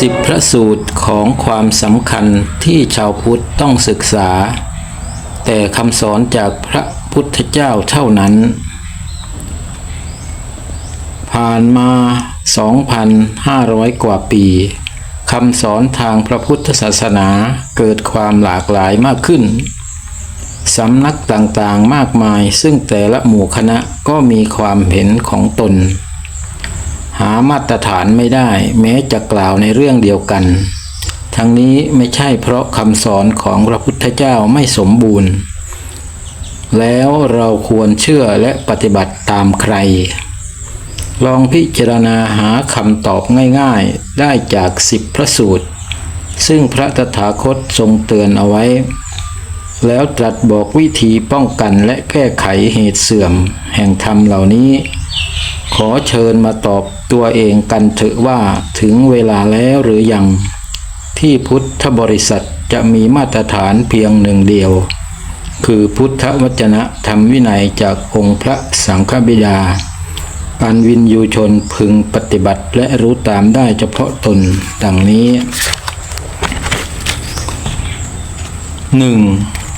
สิบพระสูตรของความสำคัญที่ชาวพุทธต้องศึกษา แต่คำสอนจากพระพุทธเจ้าเท่านั้น ผ่านมา 2,500 กว่าปีคำสอนทางพระพุทธศาสนาเกิดความหลากหลายมากขึ้น สำนักต่างๆมากมายซึ่งแต่ละหมู่คณะก็มีความเห็นของตน หามาตรฐานไม่ได้ แม้จะกล่าวในเรื่องเดียวกัน ทั้งนี้ไม่ใช่เพราะคำสอนของพระพุทธเจ้าไม่สมบูรณ์ แล้วเราควรเชื่อและปฏิบัติตามใคร ลองพิจารณาหาคำตอบง่ายๆ ได้จากสิบพระสูตร ซึ่งพระตถาคตทรงเตือนเอาไว้ แล้วตรัสบอกวิธีป้องกันและแก้ไขเหตุเสื่อม แห่งธรรมเหล่านี้ ขอเชิญมาตอบตัวเองกันเถอะว่าถึงเวลาแล้วหรือยัง ที่พุทธบริษัทจะมีมาตรฐานเพียงหนึ่งเดียว คือพุทธวจนะธรรมวินัยจากองค์พระสังฆบิดา อันวินยูชนพึงปฏิบัติและรู้ตามได้เฉพาะตนดังนี้หนึ่ง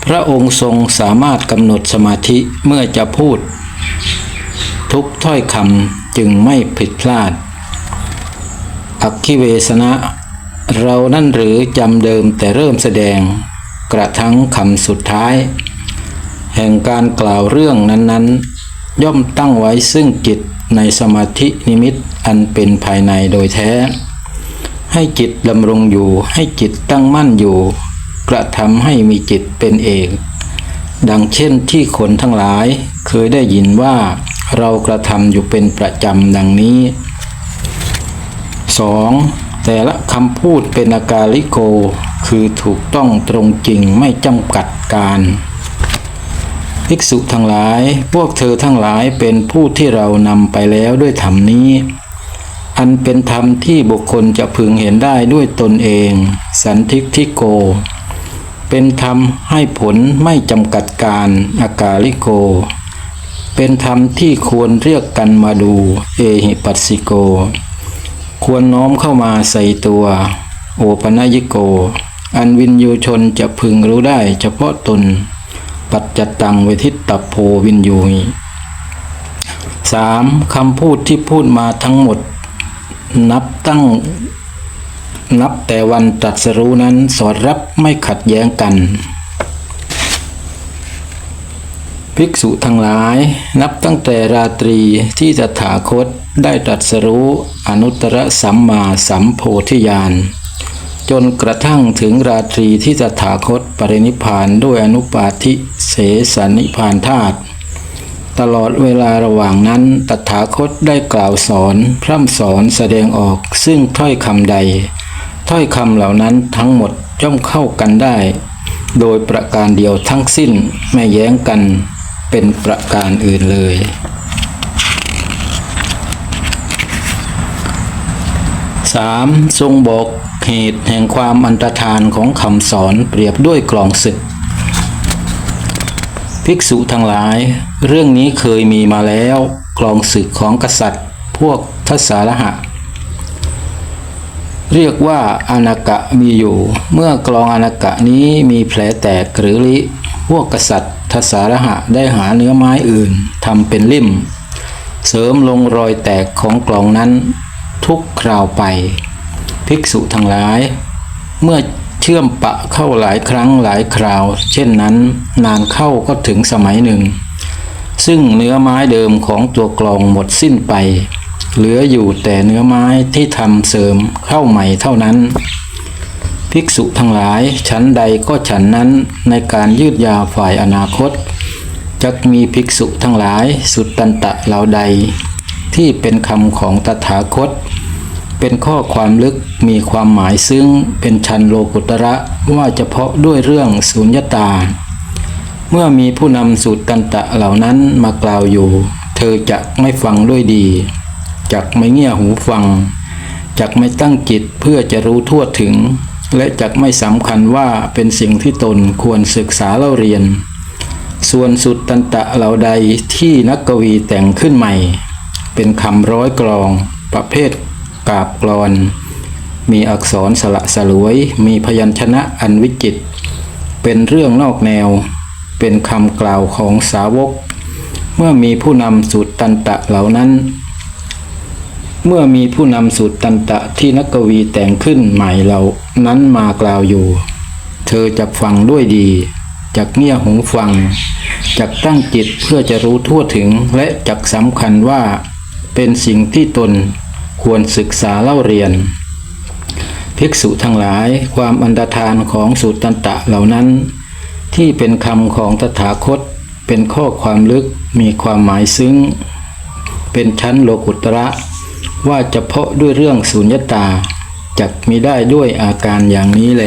พระองค์ทรงสามารถกำหนดสมาธิเมื่อจะพูด ทุกถ้อยคำจึงไม่ผิดพลาด อักขิเวสนะ เรานั่นหรือจำเดิมแต่เริ่มแสดง กระทั่งคำสุดท้าย แห่งการกล่าวเรื่องนั้น ๆ ย่อมตั้งไว้ซึ่งจิตในสมาธินิมิตอันเป็นภายในโดยแท้ ให้จิตดำรงอยู่ให้จิตตั้งมั่นอยู่ กระทำให้มีจิตเป็นเอกดังเช่นที่คนทั้งหลายเคยได้ยินว่า เรากระทำอยู่เป็นประจำดังนี้ 2. แต่ละคำพูดเป็นอาการลิโก คือถูกต้องตรงจริงไม่จำกัดการภิกษุทั้งหลาย พวกเธอทั้งหลายเป็นผู้ที่เรานำไปแล้วด้วยธรรมนี้ อันเป็นธรรมที่บุคคลจะพึงเห็นได้ด้วยตนเอง สันทิกทิโก เป็นธรรมให้ผลไม่จำกัดการอากาลิโก เป็นธรรมที่ควรเรียกกันมาดู เอหิปัสสิโก ควรน้อมเข้ามาใส่ตัว โอปนยิโก อันวินยูชนจะพึงรู้ได้เฉพาะตน ปัจจตังเวทิตตโพวินยูสามคำพูดที่พูดมาทั้งหมด นับตั้งนับแต่วันตรัสรู้นั้นสอดรับไม่ขัดแย้งกัน ภิกษุทั้งหลาย นับตั้งแต่ราตรีที่ตถาคตได้ตรัสรู้อนุตตรสัมมาสัมโพธิญาณจนกระทั่งถึงราตรีที่ตถาคตปรินิพานด้วยอนุปาทิเสสนิพพานธาตุตลอดเวลาระหว่างนั้น ตถาคตได้กล่าวสอน พร่ำสอนแสดงออกซึ่งถ้อยคำใด ถ้อยคำเหล่านั้นทั้งหมดย่อมเข้ากันได้ โดยประการเดียวทั้งสิ้นไม่แย้งกัน เป็นประการอื่นเลย 3. ทรงบอกเหตุแห่งความอันตรธานของคำสอนเปรียบด้วยกลองศึก ภิกษุทั้งหลาย เรื่องนี้เคยมีมาแล้วกลองศึกของกษัตริย์ พวกทศารหะ เรียกว่าอานากะมีอยู่ เมื่อกลองอานากะนี้มีแผลแตกหรือลิพวกกษัตริย์ ทศารหะได้หาเนื้อไม้อื่นทำเป็นลิ่ม เสริมลงรอยแตกของกล่องนั้น ทุกคราวไป ภิกษุทั้งหลาย เมื่อเชื่อมปะเข้าหลายครั้งหลายคราว เช่นนั้นนานเข้าก็ถึงสมัยหนึ่ง ซึ่งเนื้อไม้เดิมของตัวกลองหมดสิ้นไป เหลืออยู่แต่เนื้อไม้ที่ทำเสริมเข้าใหม่เท่านั้น ภิกษุทั้งหลายชั้นใดก็ฉันนั้นในการยืดยาวฝ่ายอนาคตจักมีภิกษุทั้งหลายสุดตันตะเหล่าใด ที่เป็นคำของตถาคต เป็นข้อความลึกมีความหมายซึ่งเป็นชันโลกุตระว่าเฉพาะด้วยเรื่องสุญญตา เมื่อมีผู้นำสูตรตันตะเหล่านั้นมากล่าวอยู่ เธอจะไม่ฟังด้วยดีจักไม่เงี่ยหูฟังจักไม่ตั้งจิตเพื่อจะรู้ทั่วถึง และจักไม่สำคัญว่าเป็นสิ่งที่ตนควรศึกษาเล่าเรียน ส่วนสุดตันตะเหล่าใดที่นักกวีแต่งขึ้นใหม่ เป็นคำร้อยกลอง ประเภทกาบกลอน มีอักษรสละสลวย มีพยัญชนะอันวิจิต เป็นเรื่องนอกแนว เป็นคำกล่าวของสาวก เมื่อมีผู้นำสูตรตันตะเหล่านั้น เมื่อมีผู้นำสูตรตันตะที่นักกวีแต่งขึ้นใหม่เหล่านั้นมากล่าวอยู่ เธอจะฟังด้วยดีจักเงี่ยหูฟังจักตั้งจิตเพื่อจะรู้ทั่วถึงและจักสำคัญว่า เป็นสิ่งที่ตนควรศึกษาเล่าเรียน ภิกษุทั้งหลายความอันดทานของสูตรตันตะเหล่านั้น ที่เป็นคำของตถาคต เป็นข้อความลึกมีความหมายซึ้ง เป็นชั้นโลกุตระ ว่าเฉพาะด้วยเรื่องสุญญตาจักมีได้ด้วยอาการอย่างนี้แล